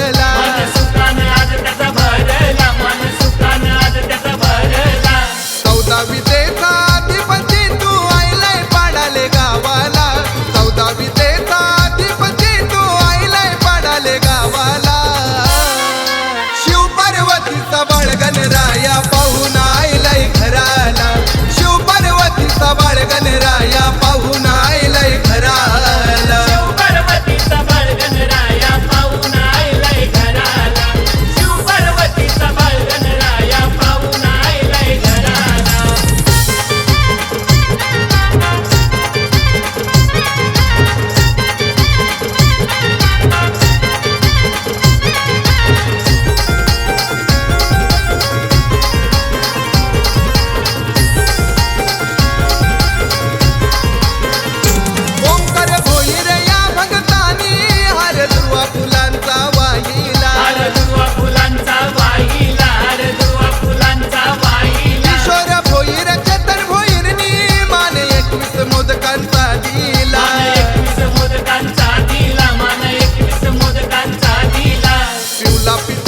भरला. चौदावी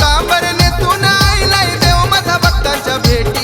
काबर नाही नाही देव माझा भक्तांच्या भेटी.